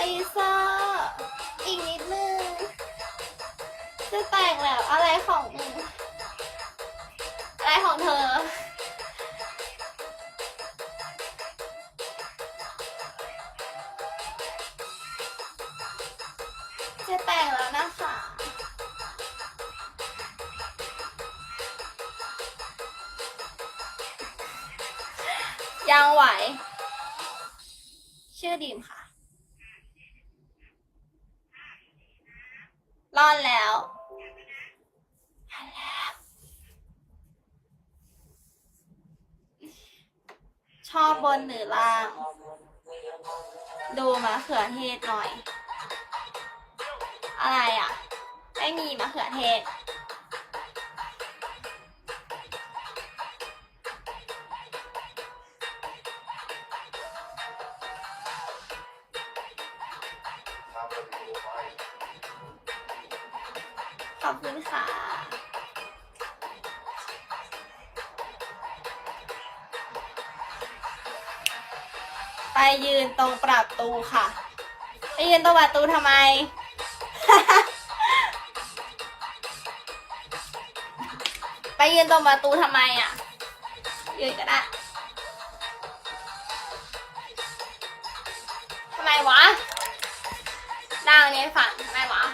ลิซ่าอีกนิดนึงจะแต่งแล้วอะไรของมึงอะไรของเธอ จะแต่งแล้วนะคะยังไหว ชื่อดีมค่ะ รอดแล้วรอดแล้ว ชอบบนหรือล่าง ดูมะเขือเทศหน่อย อะไรอะ ไม่มีมะเขือเทศ ขอบคุณค่ะ ไปยืนตรงประตูค่ะ ไปยืนตรงประตูทำไม ไปยืนตรงประตูทำไมอะ ยืนก็ได้ทำไมวะนั่งนี่ฝันทำไมวะ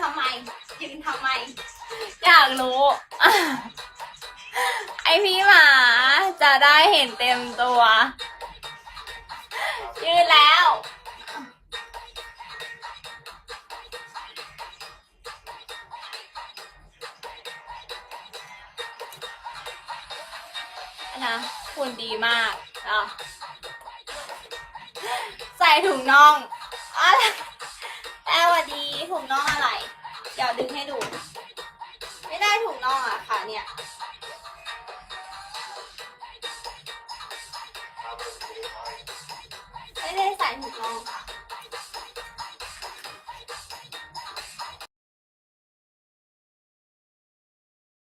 ทำไม ยืนทำไม อยากรู้ ไอพี่หมาจะได้เห็นเต็มตัว ยืนแล้ว นะคุณดีมากเนาะใส่ถุงน่องอะไรแอลวดี ถุงน่องอะไร เดี๋ยวดึงให้ดู ไม่ได้ถุงน่องอะค่ะเนี่ยไม่ได้ใส่ถุงน่องค่ะ